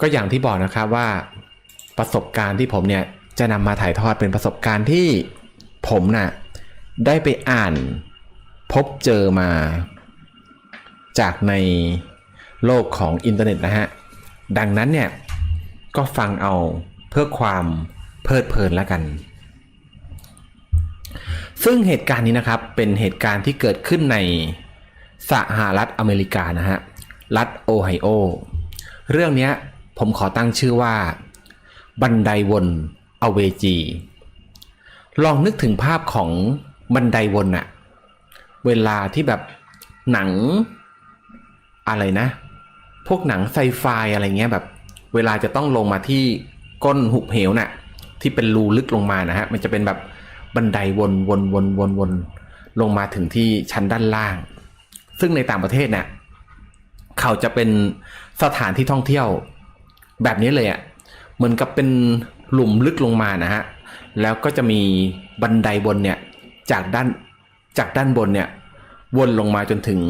ก็อย่างที่บอกนะครับว่าประสบการณ์ที่ผมเนี่ยจะนำมาถ่ายทอดเป็นประสบการณ์ที่ผมน่ะได้ไปอ่านพบเจอมาจากในโลกของอินเทอร์เน็ตนะฮะ ดังนั้นเนี่ย ก็ฟังเอาเพื่อความเพลิดเพลินแล้วกัน ซึ่งเหตุการณ์นี้นะครับเป็นเหตุการณ์ที่เกิดขึ้นในสหรัฐอเมริกานะฮะ รัฐโอไฮโอ เรื่องเนี้ย ผมขอตั้งชื่อว่า บันไดวนอเวจี ลองนึกถึงภาพของบันไดวนอะเวลาที่แบบหนังอะไรนะ พวกหนังไซไฟอะไรเงี้ยแบบ เวลาจะต้องลงมาที่ก้นหุบเหวน่ะ ที่เป็นรูลึกลงมานะฮะ มันจะเป็นแบบบันไดวนวนวนวนวนลงมาถึงที่ชั้นด้านล่าง ซึ่งในต่างประเทศเนี่ยเขาจะเป็นสถานที่ท่องเที่ยว แบบนี้เลยอะ่ะเหมือนกับเป็นหลุมลึกลงมานะฮะแล้วก็จะมีบันไดบนเนี่ยจากด้านจากด้านบนเนี่ยวนลงมาจนถึง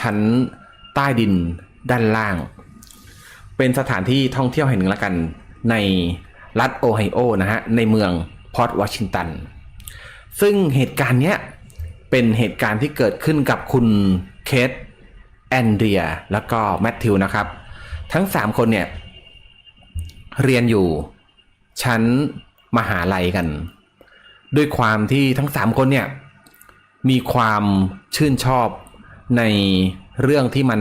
ชั้นใต้ดินด้านล่าง เป็นสถานที่ท่องเที่ยวแห่งหนึ่งละกันในรัฐโอไฮโอนะฮะในเมืองพอร์ตวอชิงตัน ซึ่งเหตุการณ์เนี้ยเป็นเหตุการณ์ที่เกิดขึ้นกับคุณเคทแอนเดรีย แล้วก็แมทธิวนะครับ ทั้ง 3 คนเนี่ย เรียนอยู่ ชั้นมหาลัยกัน ด้วยความที่ทั้ง3คนเนี่ย มีความชื่นชอบในเรื่องที่มัน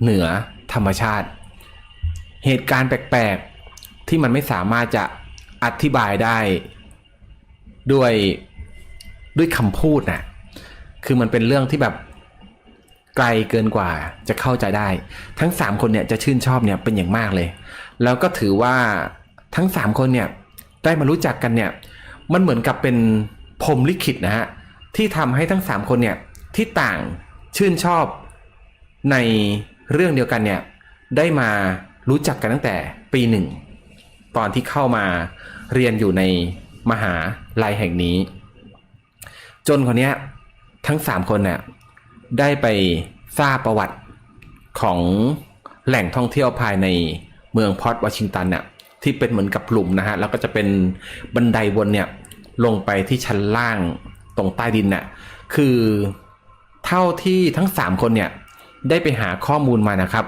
เหนือธรรมชาติ เหตุการณ์แปลกๆ ที่มันไม่สามารถจะอธิบายได้ด้วยด้วยคำพูดน่ะ คือมันเป็นเรื่องที่แบบไกลเกินกว่าจะเข้าใจได้ ทั้ง3คนเนี่ยจะชื่นชอบเนี่ยเป็นอย่างมากเลย แล้วก็ถือว่าทั้ง 3 คนเนี่ยได้มารู้จักกันเนี่ยมันเหมือนกับเป็นพรมลิขิตนะฮะที่ทำให้ทั้ง 3 คนเนี่ยที่ต่างชื่นชอบในเรื่องเดียวกันเนี่ยได้มารู้จักกันตั้งแต่ปีหนึ่งตอนที่เข้ามาเรียนอยู่ในมหาลัยแห่งนี้ จนคนเนี้ยทั้ง 3 คนเนี่ยได้ไปทราบประวัติของแหล่งท่องเที่ยวภายใน เมืองพอร์ตวอชิงตันเนี่ยที่เป็นเหมือนกับหลุมนะฮะแล้วก็จะเป็นบันไดวนเนี่ยลงไปที่ชั้นล่างตรงใต้ดินน่ะคือเท่าที่ทั้ง 3 คนเนี่ยได้ไปหาข้อมูลมานะครับ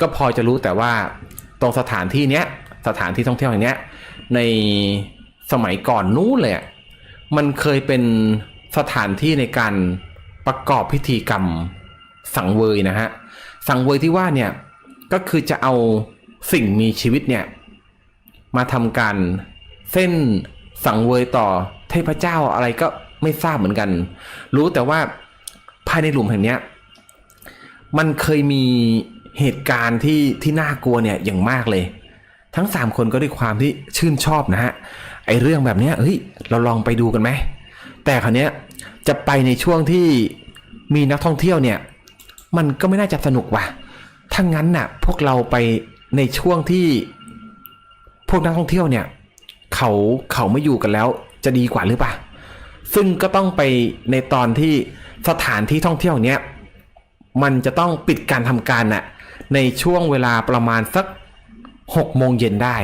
ก็พอจะรู้แต่ว่าตรงสถานที่เนี้ยสถานที่ท่องเที่ยวแห่างเนี้ยในสมัยก่อนนู้นเลยมันเคยเป็นสถานที่ในการประกอบพิธีกรรมสังเวยนะฮะสังเวยที่ว่าเนี่ยก็คือจะเอา สิ่งมีชีวิตเนี่ย มาทำการเส้นสังเวยต่อเทพเจ้าอะไรก็ไม่ทราบเหมือนกัน รู้แต่ว่าภายในหลุมแห่งนี้มันเคยมีเหตุการณ์ที่ที่น่ากลัวเนี่ยอย่างมากเลย ทั้ง 3 คนก็ด้วยความที่ชื่นชอบนะฮะไอเรื่องแบบเนี้ยเฮ้ยเราลองไปดูกันไหมแต่คราวนี้ยจะไปในช่วงที่มีนักท่องเที่ยวเนี่ย มันก็ไม่น่าจะสนุกว่ะถ้างั้นน่ะ พวกเราไป ในช่วงที่พวกนักท่องเที่ยวเนี่ย เขาเขาไม่อยู่กันแล้ว จะดีกว่าหรือเปล่าซึ่งก็ต้องไปในตอนที่สถานที่ท่องเที่ยวเนี้ยมันจะต้องปิดการทำการน่ะในช่วงเวลาประมาณสัก6โมงเย็นได้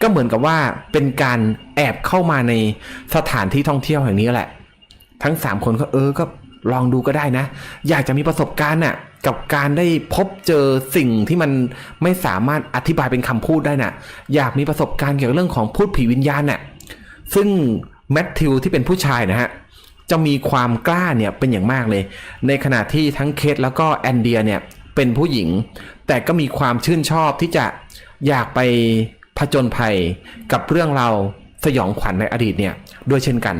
ก็เหมือนกับว่าเป็นการแอบเข้ามาในสถานที่ท่องเที่ยวแห่งนี้แหละ ทั้ง 3 คนก็เออก็ ลองดูก็ได้นะ อยากจะมีประสบการณ์น่ะกับการได้พบเจอสิ่งที่มันไม่สามารถอธิบายเป็นคำพูดได้น่ะ อยากมีประสบการณ์เกี่ยวกับเรื่องของพูดผีวิญญาณน่ะซึ่งแมทธิวที่เป็นผู้ชายนะฮะจะมีความกล้าเนี่ยเป็นอย่างมากเลย ในขณะที่ทั้งเคทแล้วก็แอนเดียเนี่ยเป็นผู้หญิง แต่ก็มีความชื่นชอบที่จะอยากไปผจญภัยกับเรื่องเราสยองขวัญในอดีตเนี่ยด้วยเช่นกัน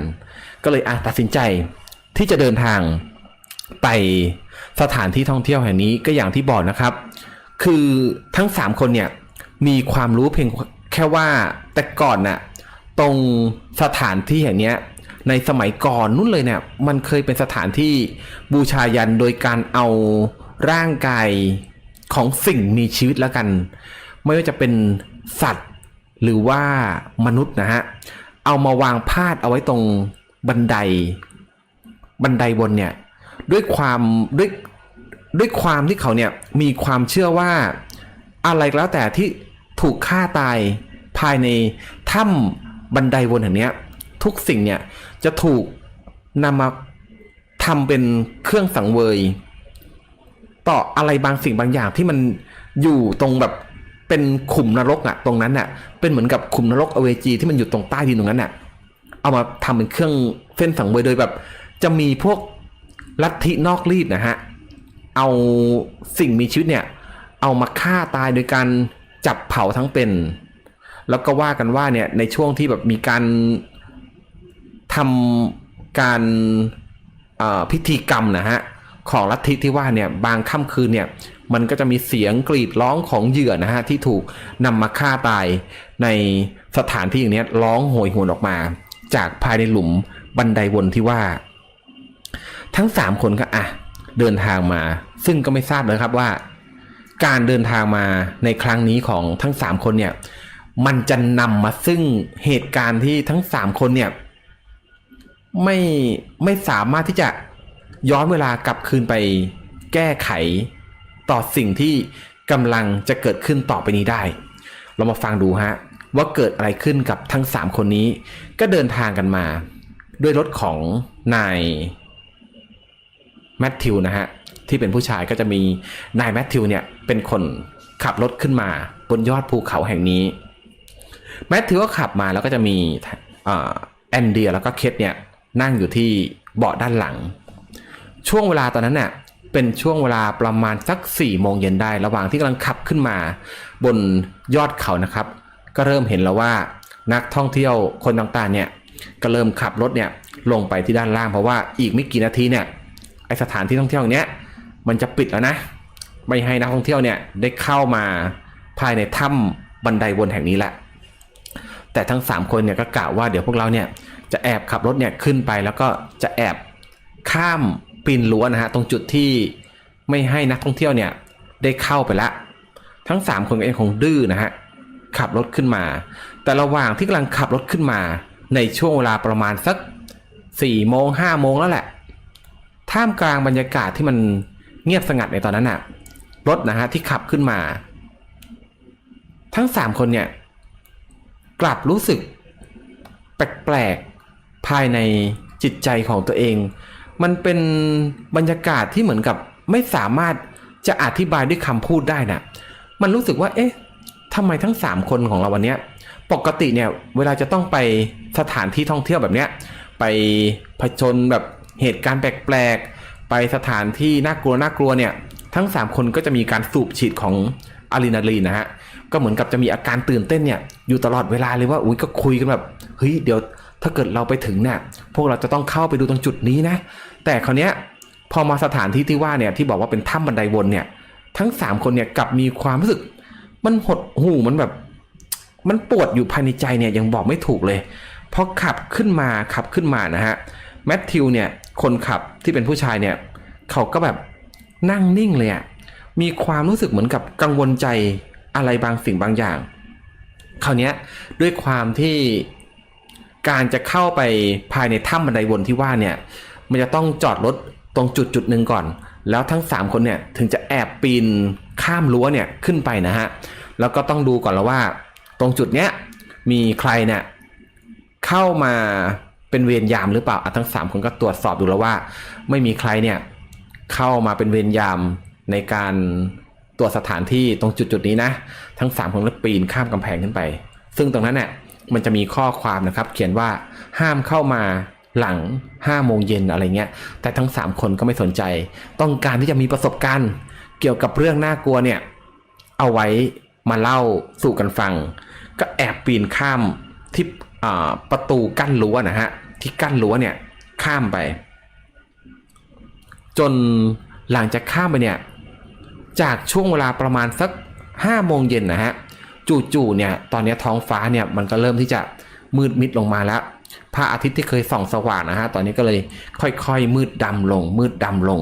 ก็เลยอะตัดสินใจ ที่จะเดินทางไปสถานที่ท่องเที่ยวแห่งนี้ก็อย่างที่บอกนะครับ คือทั้ง 3 คนเนี่ยมีความรู้เพียงแค่ว่าแต่ก่อนน่ะตรงสถานที่แห่งนี้ในสมัยก่อนนู้นเลยเนี่ยมันเคยเป็นสถานที่บูชายันโดยการเอาร่างกายของสิ่งมีชีวิตแล้วกัน ไม่ว่าจะเป็นสัตว์หรือว่ามนุษย์นะฮะเอามาวางพาดเอาไว้ตรงบันได บันไดบนเนี่ยด้วยความด้วยด้วยความที่เขาเนี่ยมีความเชื่อว่าอะไรก็แล้วแต่ที่ถูกฆ่าตายภายในถ้ำบันไดวนแห่งนี้ทุกสิ่งเนี่ยจะถูกนำมาทำเป็นเครื่องสังเวย ต่ออะไรบางสิ่งบางอย่างที่มันอยู่ตรงแบบเป็นขุมนรกอะตรงนั้นอะเป็นเหมือนกับขุมนรกอเวจีที่มันอยู่ตรงใต้ดินตรงนั้นอะเอามาทำเป็นเครื่องเส้นสังเวยโดยแบบ จะมีพวกลัทธินอกรีดนะฮะ เอาสิ่งมีชีวิตเนี่ย เอามาฆ่าตายโดยการจับเผาทั้งเป็น แล้วก็ว่ากันว่าเนี่ยในช่วงที่แบบมีการทำการพิธีกรรมนะฮะของลัทธิที่ว่าเนี่ยบางค่ำคืนเนี่ยมันก็จะมีเสียงกรีดร้องของเหยื่อนะฮะที่ถูกนำมาฆ่าตายในสถานที่อย่างนี้ร้องโหยหวนออกมา จากภายในหลุมบันไดวนที่ว่า ทั้งสามคนก็อะเดินทางมา ซึ่งก็ไม่ทราบเลยครับว่า การเดินทางมาในครั้งนี้ของทั้งสามคนเนี่ย มันจะนำมาซึ่งเหตุการณ์ที่ทั้งสามคนเนี่ย ไม่ไม่สามารถที่จะย้อนเวลากลับคืนไปแก้ไขต่อสิ่งที่กำลังจะเกิดขึ้นต่อไปนี้ได้ เรามาฟังดูฮะ ว่าเกิดอะไรขึ้นกับทั้งสามคนนี้ ก็เดินทางกันมา ด้วยรถของนาย แมทธิวนะฮะที่เป็นผู้ชายก็จะมีนายแมทธิวเนี่ยเป็นคนขับรถขึ้นมาบนยอดภูเขาแห่งนี้แมทธิวก็ขับมาแล้วก็จะมีแอนเดียแล้วก็เคทเนี่ยนั่งอยู่ที่เบาะด้านหลัง ช่วงเวลาตอนนั้นเนี่ยเป็นช่วงเวลาประมาณสัก4ี่โมงเย็นได้ ระหว่างที่กำลังขับขึ้นมา บนยอดเขานะครับ ก็เริ่มเห็นแล้วว่านักท่องเที่ยวคนต่างๆเนี่ยก็เริ่มขับรถเนี่ยลงไปที่ด้านล่างเพราะว่าอีกไม่กี่นาทีเนี่ย ไอสถานที่ท่องเที่ยวเนี้ยมันจะปิดแล้วนะ ไม่ให้นักท่องเที่ยวเนี่ยได้เข้ามาภายในถ้ำบันไดวนแห่งนี้แหละ แต่ทั้ง 3 คนเนี่ยก็กล่าวว่าเดี๋ยวพวกเราเนี่ยจะแอบขับรถเนี่ยขึ้นไปแล้วก็จะแอบข้ามปีนรั้วนะฮะตรงจุดที่ไม่ให้นักท่องเที่ยวเนี่ยได้เข้าไปละ ทั้ง 3 คนก็ยังคงดื้อนะฮะขับรถขึ้นมา แต่ระหว่างที่กำลังขับรถขึ้นมาในช่วงเวลาประมาณสัก4โมง5โมงแล้วแหละ ท่ามกลางบรรยากาศที่มันเงียบสงัดในตอนนั้นน่ะรถนะฮะที่ขับขึ้นมา ทั้งสามคนเนี่ย กลับรู้สึก แปลกๆภายในจิตใจของตัวเอง มันเป็นบรรยากาศที่เหมือนกับไม่สามารถจะอธิบายด้วยคำพูดได้น่ะมันรู้สึกว่า เอ๊ะทำไมทั้งสามคนของเราวันเนี้ย ปกติเนี่ย เวลาจะต้องไปสถานที่ท่องเที่ยวแบบเนี้ย ไปผจญแบบ เหตุการณ์แปลกๆ ไปสถานที่น่ากลัวน่ากลัวเนี่ย ทั้ง 3 คนก็จะมีการสูบฉีดของอะดรีนาลีนนะฮะ ก็เหมือนกับจะมีอาการตื่นเต้นเนี่ย อยู่ตลอดเวลาเลยว่า อุ้ยก็คุยกันแบบ เฮ้ย เดี๋ยวถ้าเกิดเราไปถึงเนี่ย พวกเราจะต้องเข้าไปดูตรงจุดนี้นะ แต่คราวเนี้ยพอมาสถานที่ที่ว่าเนี่ย ที่บอกว่าเป็นถ้ำบันไดวนเนี่ย ทั้ง 3 คนเนี่ยกลับมีความรู้สึก มันหดหูมันแบบ มันปวดอยู่ภายในใจเนี่ยยังบอกไม่ถูกเลยพอขับขึ้นมาขับขึ้นมานะฮะแมทธิวเนี่ย คนขับที่เป็นผู้ชายเนี่ยเขาก็แบบนั่งนิ่งเลยอะมีความรู้สึกเหมือนกับกังวลใจอะไรบางสิ่งบางอย่างคราวเนี้ยด้วยความที่การจะเข้าไปภายในถ้ำบันไดวนที่ว่าเนี่ย มันจะต้องจอดรถตรงจุดจุดหนึ่งก่อน แล้วทั้ง 3 คนเนี่ยถึงจะแอบปีนข้ามรั้วเนี่ยขึ้นไปนะฮะ แล้วก็ต้องดูก่อนแล้วว่า ตรงจุดเนี้ยมีใครเนี่ยเข้ามา เป็นเวรยามหรือเปล่าทั้ง3คนก็ตรวจสอบดูแล้วว่า ไม่มีใครเนี่ยเข้ามาเป็นเวรยามในการตรวจสถานที่ตรงจุดจุดๆนี้นะ ทั้ง3คนก็ปีนข้ามกำแพงขึ้นไป ซึ่งตรงนั้นเนี่ยมันจะมีข้อความนะครับ เขียนว่าห้ามเข้ามาหลัง5โมงเย็นอะไรเงี้ย แต่ทั้ง 3 คนก็ไม่สนใจ ต้องการที่จะมีประสบการณ์ เกี่ยวกับเรื่องน่ากลัวเนี่ย เอาไว้มาเล่าสู่กันฟัง ก็แอบปีนข้ามที่ประตูกั้นรั้วนะฮะ ที่กั้นรั้วเนี่ยข้ามไป จนหลังจากข้ามไปเนี่ยจากช่วงเวลาประมาณสัก5โมงเย็นนะฮะจู่ๆเนี่ยตอนนี้ท้องฟ้าเนี่ยมันก็เริ่มที่จะมืดมิดลงมาแล้วพระอาทิตย์ที่เคยส่องสว่างนะฮะตอนนี้ก็เลยค่อยๆ มืดดำลง มืดดำลง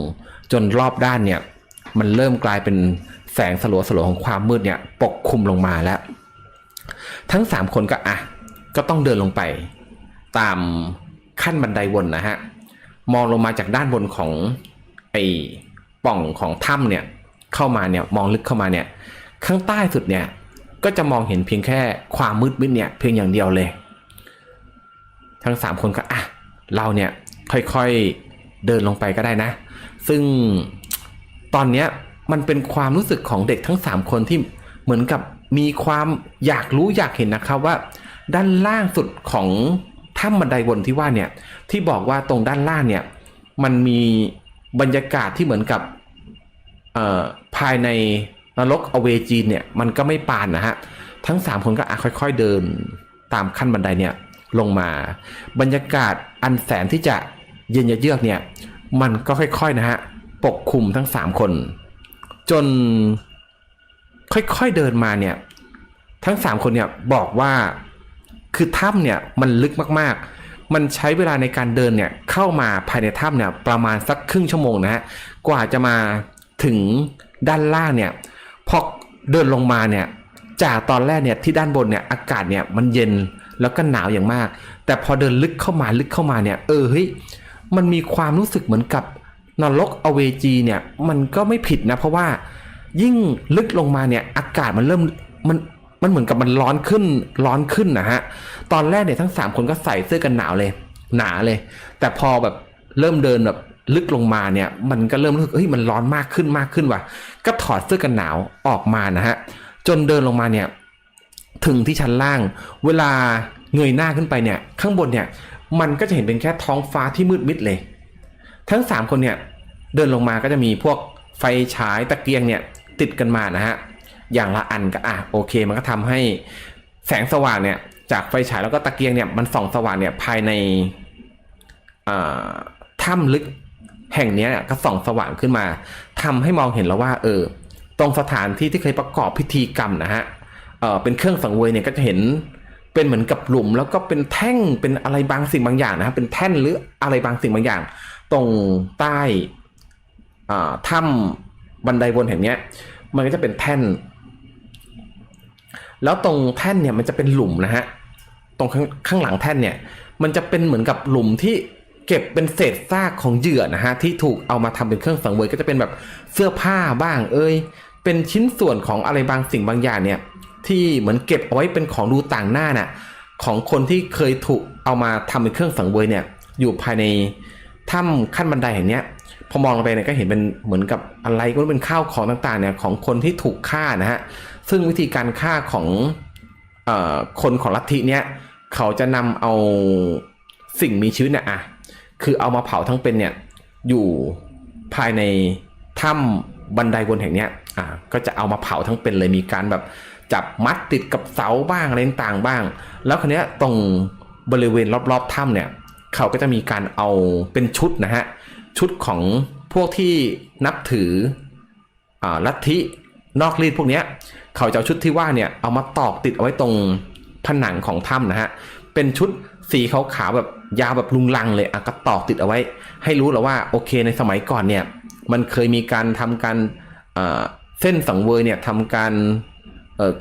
จนรอบด้านเนี่ยมันเริ่มกลายเป็นแสงสลัวสลัวของความมืดเนี่ยปกคลุมลงมาแล้ว ทั้ง 3 คนก็อะก็ต้องเดินลงไป ตาม ขั้นบันไดวนนะฮะ มองลงมาจากด้านบนของไอ้ป่องของถ้ำเนี่ยเข้ามาเนี่ยมองลึกเข้ามาเนี่ยข้างใต้สุดเนี่ยก็จะมองเห็นเพียงแค่ความมืดมิดเนี่ยเพียงอย่างเดียวเลย ทั้งสามคนก็อะเราเนี่ยค่อยๆเดินลงไปก็ได้นะ ซึ่งตอนเนี้ยมันเป็นความรู้สึกของเด็กทั้งสามคนที่เหมือนกับมีความอยากรู้อยากเห็นนะครับว่า ด้านล่างสุดของ ถ้ำบันไดวนที่ว่าเนี่ยที่บอกว่าตรงด้านล่างเนี่ยมันมีบรรยากาศที่เหมือนกับภายในนรกอเวจีนเนี่ยมันก็ไม่ปานนะฮะทั้งสามคนก็ค่อยๆเดินตามขั้นบันไดเนี่ยลงมา บรรยากาศอันแสนที่จะเย็นเยือกเนี่ยมันก็ค่อยๆนะฮะปกคลุมทั้งสามคน จนค่อยๆเดินมาเนี่ยทั้งสามคนเนี่ยบอกว่า คือถ้ำเนี่ยมันลึกมากๆ มันใช้เวลาในการเดินเนี่ยเข้ามาภายในถ้ำเนี่ยประมาณสักครึ่งชั่วโมงนะฮะกว่าจะมาถึงด้านล่างเนี่ยพอเดินลงมาเนี่ยจากตอนแรกเนี่ยที่ด้านบนเนี่ยอากาศเนี่ยมันเย็นแล้วก็หนาวอย่างมาก แต่พอเดินลึกเข้ามาลึกเข้ามาเนี่ยเออเฮ้ยมันมีความรู้สึกเหมือนกับนรกอเวจีเนี่ยมันก็ไม่ผิดนะเพราะว่ายิ่งลึกลงมาเนี่ยอากาศมันเริ่มมัน มันเหมือนกับมันร้อนขึ้นร้อนขึ้นนะฮะตอนแรกเนี่ยทั้ง 3 คนก็ใส่เสื้อกันหนาวเลย หนาเลย แต่พอแบบเริ่มเดินแบบลึกลงมาเนี่ย มันก็เริ่มรู้สึกเฮ้ยมันร้อนมากขึ้นมากขึ้นว่ะ ก็ถอดเสื้อกันหนาวออกมานะฮะจนเดินลงมาเนี่ย ถึงที่ชั้นล่าง เวลาเงยหน้าขึ้นไปเนี่ย ข้างบนเนี่ย มันก็จะเห็นเป็นแค่ท้องฟ้าที่มืดมิดเลย ทั้ง 3 คนเนี่ยเดินลงมาก็จะมีพวกไฟฉายตะเกียงเนี่ยติดกันมานะฮะ อย่างละอันก็อะโอเค มันก็ทำให้แสงสว่างเนี่ย จากไฟฉายแล้วก็ตะเกียงเนี่ยมันส่องสว่างเนี่ยภายในถ้ำลึกแห่งเนี้ยก็ส่องสว่างขึ้นมาทำให้มองเห็นแล้วว่า เออ ตรงสถานที่ที่เคยประกอบพิธีกรรมนะฮะเออเป็นเครื่องสังเวยเนี่ยก็จะเห็นเป็นเหมือนกับหลุม แล้วก็เป็นแท่งเป็นอะไรบางสิ่งบางอย่างนะฮะเป็นแท่นหรืออะไรบางสิ่งบางอย่าง ตรงใต้ถ้ำบันไดวนแห่งเนี้ยมันก็จะเป็นแท่น แล้วตรงแท่นเนี่ยมันจะเป็นหลุมนะฮะตรงข้างข้างหลังแท่นเนี่ย มันจะเป็นเหมือนกับหลุมที่เก็บเป็นเศษซากของเหยื่อนะฮะที่ถูกเอามาทำเป็นเครื่องสังเวยก็จะเป็นแบบเสื้อผ้าบ้าง เอ้ยเป็นชิ้นส่วนของอะไรบางสิ่งบางอย่างเนี่ย ที่เหมือนเก็บเอาไว้เป็นของดูต่างหน้าน่ะของคนที่เคยถูกเอามาทำเป็นเครื่องสังเวยเนี่ย อยู่ภายในถ้ำขั้นบันไดแห่งนี้พอมองลงไปเนี่ยก็เห็นเป็นเหมือนกับอะไรก็ไม่รู้เป็นข้าวของต่างๆเนี่ยของคนที่ถูกฆ่านะฮะ ซึ่งวิธีการฆ่าของอคนของลัทธิเนี้ยเขาจะนำเอาสิ่งมีชีวิตเนี่ยอะคือเอามาเผาทั้งเป็นเนี่ยอยู่ภายในถ้ำบันไดวนแห่งเนี้ยอะก็จะเอามาเผาทั้งเป็นเลยมีการแบบจับมัดติดกับเสาบ้างอะไรต่างบ้าง แล้วคนนี้ยตรงบริเวณรอบๆถ้ำเนี่ยเขาก็จะมีการเอาเป็นชุดนะฮะชุดของพวกที่นับถืออาลัทธิ นอกรีดพวกเนี้ยเขาจะเอาชุดที่ว่าเนี่ยเอามาตอกติดเอาไว้ตรงผนังของถ้ำนะฮะเป็นชุดสีขาวๆแบบยาวแบบลุงลังเลยอะก็ตอกติดเอาไว้ ให้รู้แล้วว่าโอเคในสมัยก่อนเนี่ยมันเคยมีการทำการเส้นสังเวยเนี่ยทำการ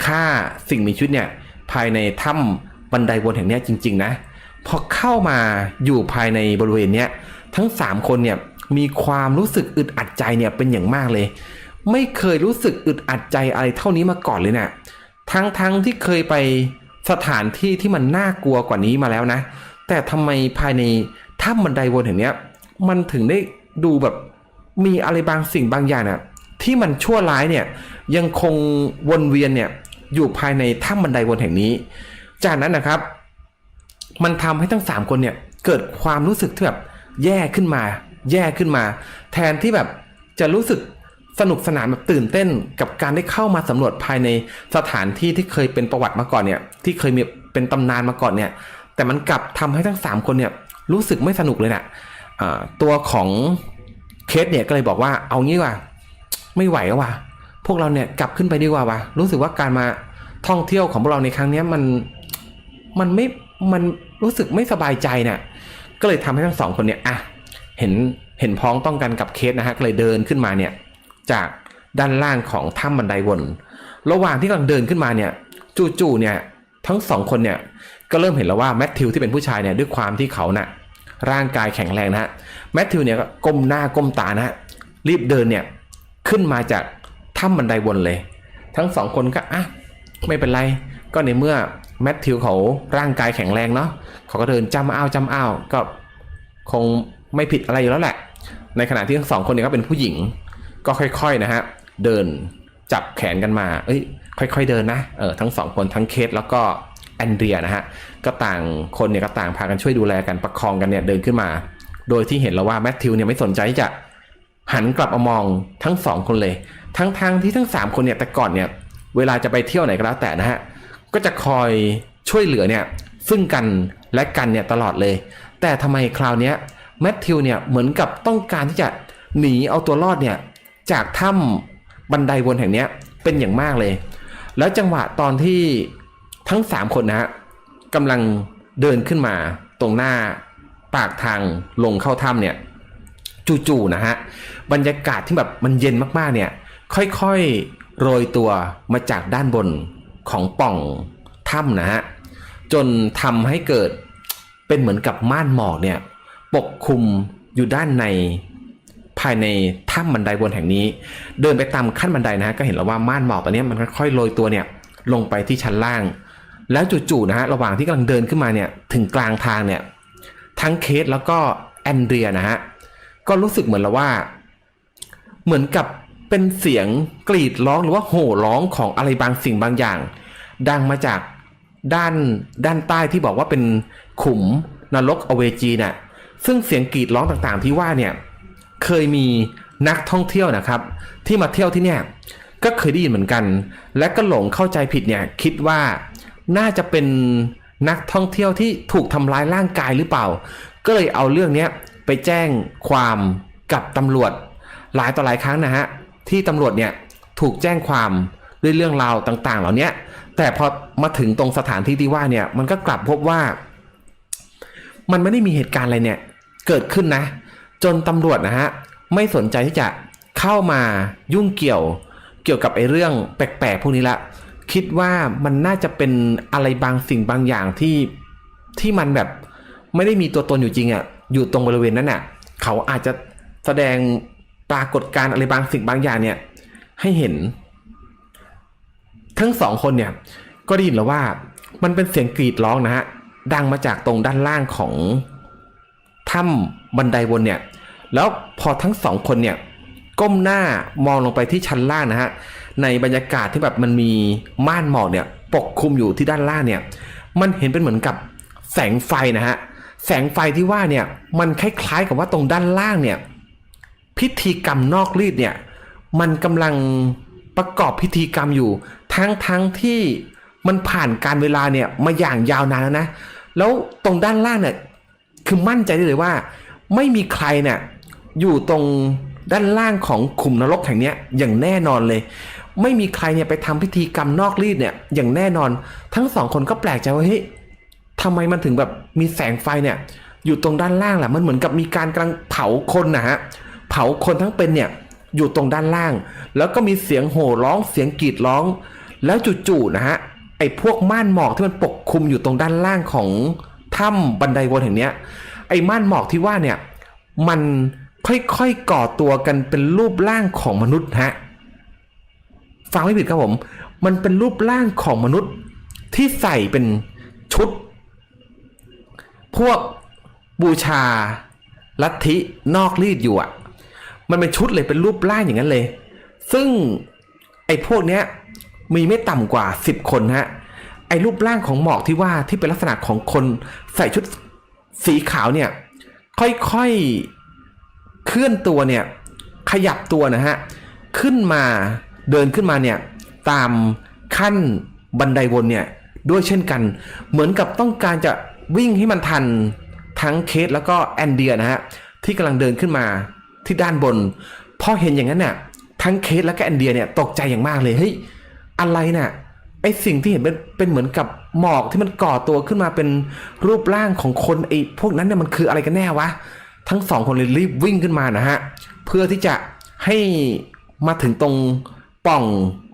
ฆ่าสิ่งมีชีวิตเนี่ยภายในถ้ำบันไดวนแห่งนี้จริง ๆ นะพอเข้ามาอยู่ภายในบริเวณเนี้ยทั้ง 3 คนเนี่ยมีความรู้สึกอึดอัดใจเนี่ยเป็นอย่างมากเลย ไม่เคยรู้สึกอึดอัดใจอะไรเท่านี้มาก่อนเลยเนะี่ยทั้งทั้งที่เคยไปสถานที่ที่มันน่ากลัวกว่านี้มาแล้วนะ แต่ทำไมภายในถ้ำบันไดวนแห่งนี้มันถึงได้ดูแบบมีอะไรบางสิ่งบางอย่างน่ะที่มันชั่วร้ายเนี่ยยังคงวนเวียนเนี่ยอยู่ภายในถ้ำบันไดวนแห่งนี้ จากนั้นนะครับ มันทำให้ทั้ง 3 คนเนี่ยเกิดความรู้สึกที่แบบแย่ขึ้นมา แย่ขึ้นมา แทนที่แบบจะรู้สึก สนุกสนานแบบตื่นเต้นกับการได้เข้ามาสำรวจภายในสถานที่ที่เคยเป็นประวัติมาก่อนเนี่ยที่เคยมีเป็นตำนานมาก่อนเนี่ย แต่มันกลับทำให้ทั้ง 3 คนเนี่ยรู้สึกไม่สนุกเลยนะอ่าตัวของเคสเนี่ยก็เลยบอกว่าเอางี้ว่ะไม่ไหวแล้วว่ะพวกเราเนี่ยกลับขึ้นไปดีกว่าว่ะรู้สึกว่าการมาท่องเที่ยวของพวกเราในครั้งนี้มันมันไม่มันรู้สึกไม่สบายใจเนี่ยก็เลยทำให้ทั้งสองคนเนี่ยอะเห็นเห็นพ้องต้องกันกับเคสนะฮะก็เลยเดินขึ้นมาเนี่ย จากด้านล่างของถ้ำบันไดวน ระหว่างที่กำลังเดินขึ้นมาเนี่ย จู่ๆเนี่ยทั้งสองคนเนี่ยก็เริ่มเห็นแล้วว่าแมทธิวที่เป็นผู้ชายเนี่ยด้วยความที่เขาน่ะร่างกายแข็งแรงนะฮะแมทธิวเนี่ยก็ก้มหน้าก้มตานะฮะรีบเดินเนี่ยขึ้นมาจากถ้ำบันไดวนเลย ทั้งสองคนก็อะไม่เป็นไร ก็ในเมื่อแมทธิวเขาร่างกายแข็งแรงเนาะเขาก็เดินจำอ้าวจำอ้าวก็คงไม่ผิดอะไรอยู่แล้วแหละ ในขณะที่ทั้งสองคนเนี่ยก็เป็นผู้หญิง ก็ค่อยๆนะฮะเดินจับแขนกันมา เอ้ย ค่อย ๆ เดินนะ เออทั้งสองคนทั้งเคสแล้วก็แอนเดรียนะฮะ ก็ต่างคนเนี่ยก็ต่างพากันช่วยดูแลกันประคองกันเนี่ยเดินขึ้นมา โดยที่เห็นแล้วว่าแมทธิวเนี่ยไม่สนใจที่จะหันกลับมามองทั้งสองคนเลย ทั้งทางที่ทั้งสามคนเนี่ยแต่ก่อนเนี่ย เวลาจะไปเที่ยวไหนก็แล้วแต่นะฮะ ก็จะคอยช่วยเหลือเนี่ยซึ่งกันและกันเนี่ยตลอดเลย แต่ทำไมคราวเนี้ยแมทธิวเนี่ยเหมือนกับต้องการที่จะหนีเอาตัวรอดเนี่ย จากถ้ำบันไดวนแห่งเนี้ยเป็นอย่างมากเลย แล้วจังหวะตอนที่ทั้ง3คนนะฮะกำลังเดินขึ้นมาตรงหน้าปากทางลงเข้าถ้ำเนี่ย จู่ๆนะฮะบรรยากาศที่แบบมันเย็นมากๆเนี่ย ค่อยๆโรยตัวมาจากด้านบนของป่องถ้ำนะฮะจนทำให้เกิดเป็นเหมือนกับม่านหมอกเนี่ย ปกคลุมอยู่ด้านใน ภายในถ้ำบันไดวนแห่งนี้ เดินไปตามขั้นบันไดนะฮะก็เห็นแล้วว่าม่านหมอกตัวนี้มันค่อยๆโรยตัวเนี่ยลงไปที่ชั้นล่าง แล้วจู่ๆนะฮะระหว่างที่กำลังเดินขึ้นมาเนี่ยถึงกลางทางเนี่ยทั้งเคสแล้วก็แอนเดรียนะฮะก็รู้สึกเหมือนแล้วว่า เหมือนกับเป็นเสียงกรีดร้องหรือว่าโห่ร้องของอะไรบางสิ่งบางอย่าง ดังมาจากด้านด้านใต้ที่บอกว่าเป็นขุมนรกอเวจีน่ะซึ่งเสียงกรีดร้องต่างๆที่ว่าเนี่ย เคยมีนักท่องเที่ยวนะครับ ที่มาเที่ยวที่เนี่ยก็เคยได้ยินเหมือนกัน และก็หลงเข้าใจผิดเนี่ยคิดว่าน่าจะเป็นนักท่องเที่ยวที่ถูกทำร้ายร่างกายหรือเปล่า ก็เลยเอาเรื่องนี้ไปแจ้งความกับตำรวจ หลายต่อหลายครั้งนะฮะที่ตำรวจเนี่ยถูกแจ้งความด้วยเรื่องราวต่าง ๆ เหล่านี้แต่พอมาถึงตรงสถานที่ที่ว่าเนี่ยมันก็กลับพบว่า มันไม่ได้มีเหตุการณ์อะไรเนี่ยเกิดขึ้นนะ จนตำรวจนะฮะไม่สนใจที่จะเข้ามายุ่งเกี่ยวเกี่ยวกับไอ้เรื่องแปลกๆพวกนี้ละ คิดว่ามันน่าจะเป็นอะไรบางสิ่งบางอย่างที่ที่มันแบบไม่ได้มีตัวตนอยู่จริงอะ่ะอยู่ตรงบริเวณนั้นน่ะ เขาอาจจะแสดงปรากฏการณ์อะไรบางสิ่งบางอย่างเนี่ย ให้เห็น ทั้งสองคนเนี่ย ก็ได้ยินแล้วว่า มันเป็นเสียงกรีดร้องนะฮะดังมาจากตรงด้านล่างของ ถ้ำบันไดวนเนี่ย แล้วพอทั้งสองคนเนี่ยก้มหน้ามองลงไปที่ชั้นล่างนะฮะ ในบรรยากาศที่แบบมันมีม่านหมอกเนี่ยปกคลุมอยู่ที่ด้านล่างเนี่ย มันเห็นเป็นเหมือนกับแสงไฟนะฮะ แสงไฟที่ว่าเนี่ยมันคล้ายๆกับว่าตรงด้านล่างเนี่ยพิธีกรรมนอกรีดเนี่ยมันกำลังประกอบพิธีกรรมอยู่ ทั้งทั้งที่มันผ่านการเวลาเนี่ยมาอย่างยาวนานแล้วนะ แล้วตรงด้านล่างเนี่ย คือมั่นใจได้เลยว่า ไม่มีใครเนี่ยอยู่ตรงด้านล่างของขุมนรกแห่งนี้อย่างแน่นอนเลย ไม่มีใครเนี่ยไปทำพิธีกรรมนอกรีดเนี่ยอย่างแน่นอน ทั้งสองคนก็แปลกใจว่าเฮ้ยทำไมมันถึงแบบมีแสงไฟเนี่ย อยู่ตรงด้านล่างล่ะมันเหมือนกับมีการกำลังเผาคนนะฮะเผาคนทั้งเป็นเนี่ยอยู่ตรงด้านล่าง แล้วก็มีเสียงโห่ร้องเสียงกรีดร้อง แล้วจู่ๆนะฮะไอ้พวกม่านหมอกที่มันปกคลุมอยู่ตรงด้านล่างของ ถ้ำบันไดวนแห่งเนี้ย ไอ้ม่านหมอกที่ว่าเนี่ย มันค่อยๆก่อตัวกันเป็นรูปร่างของมนุษย์ฮะฟังไม่ผิดครับผม มันเป็นรูปร่างของมนุษย์ที่ใส่เป็นชุด พวกบูชาลัทธินอกรีดอยู่อะ มันเป็นชุดเลยเป็นรูปร่างอย่างนั้นเลย ซึ่งไอ้พวกเนี้ยมีไม่ต่ำกว่า 10 คนฮะ ไอ้รูปร่างของหมอกที่ว่าที่เป็นลักษณะของคนใส่ชุดสีขาวเนี่ย ค่อยๆเคลื่อนตัวเนี่ย ขยับตัวนะฮะ ขึ้นมาเดินขึ้นมาเนี่ย ตามขั้นบันไดวนเนี่ย ด้วยเช่นกัน เหมือนกับต้องการจะวิ่งให้มันทันทั้งเคสแล้วก็แอนเดียนะฮะ ที่กำลังเดินขึ้นมาที่ด้านบนพอเห็นอย่างนั้นน่ะทั้งเคสและก็แอนเดียเนี่ยตกใจอย่างมากเลยเฮ้ยอะไรน่ะ ไอสิ่งที่เห็นเป็นเป็นเหมือนกับหมอกที่มันก่อตัวขึ้นมาเป็นรูปร่างของคนไอพวกนั้นเนี่ยมันคืออะไรกันแน่วะ ทั้งสองคนเลยรีบวิ่งขึ้นมานะฮะ เพื่อที่จะให้มาถึงตรงป่อง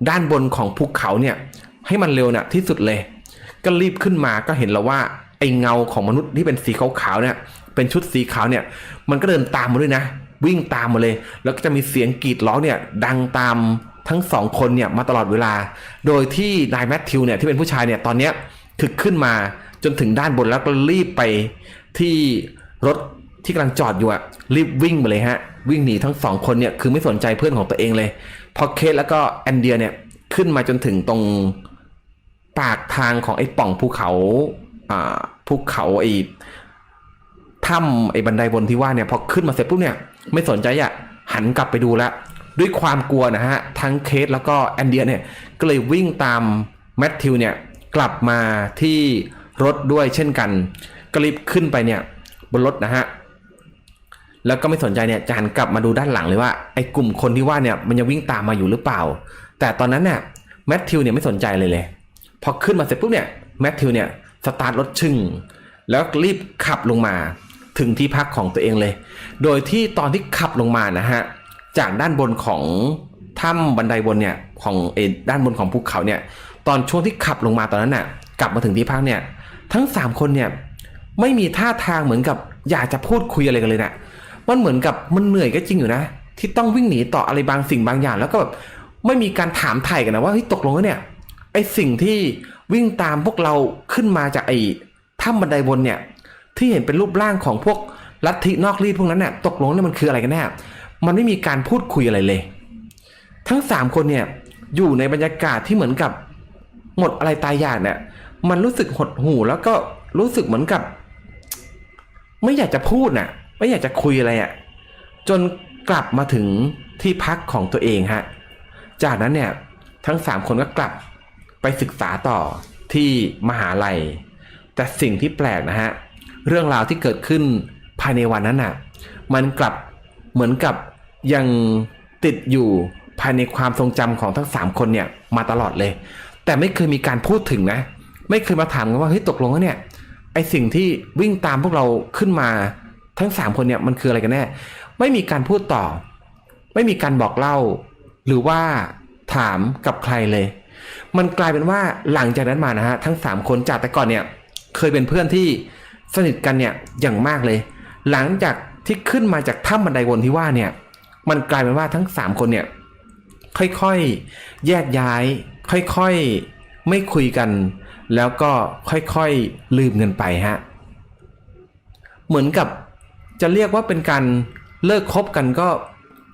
ด้านบนของภูเขาเนี่ย ให้มันเร็วน่ะที่สุดเลย ก็รีบขึ้นมาก็เห็นแล้วว่าไอเงาของมนุษย์ที่เป็นสีขาวๆเนี่ย เป็นชุดสีขาวเนี่ย มันก็เดินตามมาด้วยนะ วิ่งตามมาเลย แล้วก็จะมีเสียงกรีดร้องเนี่ย ดังตาม ทั้งสองคนเนี่ยมาตลอดเวลา โดยที่นายแมทธิวเนี่ยที่เป็นผู้ชายเนี่ยตอนเนี้ยคือขึ้นมาจนถึงด้านบนแล้วก็รีบไปที่รถที่กำลังจอดอยู่อะรีบวิ่งไปเลยฮะ วิ่งหนีทั้งสองคนเนี่ยคือไม่สนใจเพื่อนของตัวเองเลยพอเคสแล้วก็แอนเดียเนี่ยขึ้นมาจนถึงตรงปากทางของไอ้ป่องภูเขาอ่าภูเขาไอ้ถ้ำไอ้บันไดบนที่ว่าเนี่ยพอขึ้นมาเสร็จปุ๊บเนี่ย ไม่สนใจอะหันกลับไปดูแล้ว ด้วยความกลัวนะฮะ ทั้งเคสแล้วก็แอนเดียเนี่ยก็เลยวิ่งตามแมทธิวเนี่ยกลับมาที่รถด้วยเช่นกันก็รีบขึ้นไปเนี่ยบนรถนะฮะแล้วก็ไม่สนใจเนี่ยจะหันกลับมาดูด้านหลังเลยว่าไอ้กลุ่มคนที่ว่าเนี่ยมันยังวิ่งตามมาอยู่หรือเปล่า แต่ตอนนั้นเนี่ยแมทธิวเนี่ยไม่สนใจเลยเลย พอขึ้นมาเสร็จปุ๊บเนี่ยแมทธิวเนี่ยสตาร์ทรถชึ่งแล้วรีบขับลงมาถึงที่พักของตัวเองเลย โดยที่ตอนที่ขับลงมานะฮะ จากด้านบนของถ้ำบันไดบนเนี่ยของเอด้านบนของภูเขาเนี่ยตอนช่วงที่ขับลงมาตอนนั้นน่ะ กลับมาถึงที่พักเนี่ย ทั้งสามคนเนี่ยไม่มีท่าทางเหมือนกับอยากจะพูดคุยอะไรกันเลยนะมันเหมือนกับมันเหนื่อยก็จริงอยู่นะ ที่ต้องวิ่งหนีต่ออะไรบางสิ่งบางอย่าง แล้วก็แบบไม่มีการถามไถ่กันนะว่าเฮ้ยตกลงแล้วเนี่ยไอสิ่งที่วิ่งตามพวกเราขึ้นมาจากไอ้ถ้ำบันไดบนเนี่ยที่เห็นเป็นรูปร่างของพวกลัทธินอกรีดพวกนั้นเนี่ยตกลงเนี่ยมันคืออะไรกันแน่ มันไม่มีการพูดคุยอะไรเลย ทั้งสามคนเนี่ยอยู่ในบรรยากาศที่เหมือนกับ หมดอะไรตายอยากเนี่ย มันรู้สึกหดหู่แล้วก็รู้สึกเหมือนกับ ไม่อยากจะพูดน่ะ ไม่อยากจะคุยอะไรอะ่ะจนกลับมาถึงที่พักของตัวเองฮะ จากนั้นเนี่ยทั้งสามคนก็กลับไปศึกษาต่อที่มหาลัย แต่สิ่งที่แปลกนะฮะ เรื่องราวที่เกิดขึ้นภายในวันนั้นน่ะ มันกลับ เหมือนกับยังติดอยู่ภายในความทรงจำของทั้งสามคนเนี่ยมาตลอดเลย แต่ไม่เคยมีการพูดถึงนะ ไม่เคยมาถามกันว่าเฮ้ยตกลงแล้วเนี่ยไอสิ่งที่วิ่งตามพวกเราขึ้นมาทั้งสามคนเนี่ยมันคืออะไรกันแน่ ไม่มีการพูดต่อ ไม่มีการบอกเล่า หรือว่าถามกับใครเลย มันกลายเป็นว่าหลังจากนั้นมานะฮะทั้ง 3 คนจากแต่ก่อนเนี่ยเคยเป็นเพื่อนที่สนิทกันเนี่ยอย่างมากเลย หลังจาก ที่ขึ้นมาจากถ้ำบันไดวนที่ว่าเนี่ยมันกลายเป็นว่าทั้ง 3 คนเนี่ยค่อยๆ แยกย้าย ค่อยๆ ไม่คุยกัน แล้วก็ค่อยๆ ลืมเงินไปฮะ เหมือนกับจะเรียกว่าเป็นการเลิกคบกันก็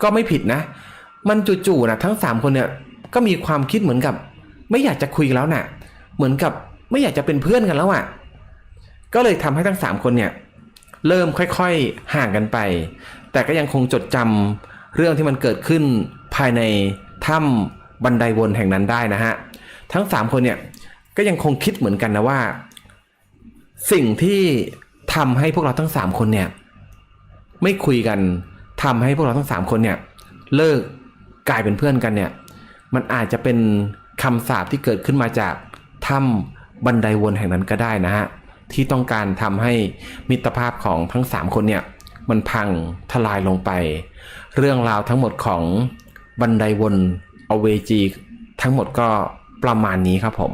ก็ไม่ผิดนะ มันจู่ๆนะทั้งสามคนเนี่ยก็มีความคิดเหมือนกับ ไม่อยากจะคุยกันแล้วนะ่ะ เหมือนกับไม่อยากจะเป็นเพื่อนกันแล้วอะ่ะ ก็เลยทำให้ทั้งสามคนเนี่ย เริ่มค่อยๆห่างกันไป แต่ก็ยังคงจดจำเรื่องที่มันเกิดขึ้นภายในถ้ำบันไดวนแห่งนั้นได้นะฮะ ทั้งสามคนเนี่ยก็ยังคงคิดเหมือนกันนะว่า สิ่งที่ทำให้พวกเราทั้งสามคนเนี่ยไม่คุยกันทำให้พวกเราทั้งสามคนเนี่ยเลิกกลายเป็นเพื่อนกันเนี่ยมันอาจจะเป็นคำสาปที่เกิดขึ้นมาจากถ้ำบันไดวนแห่งนั้นก็ได้นะฮะ ที่ต้องการทำให้มิตรภาพของทั้งสามคนเนี่ยมันพังทลายลงไป เรื่องราวทั้งหมดของบันไดวนอเวจีทั้งหมดก็ประมาณนี้ครับผม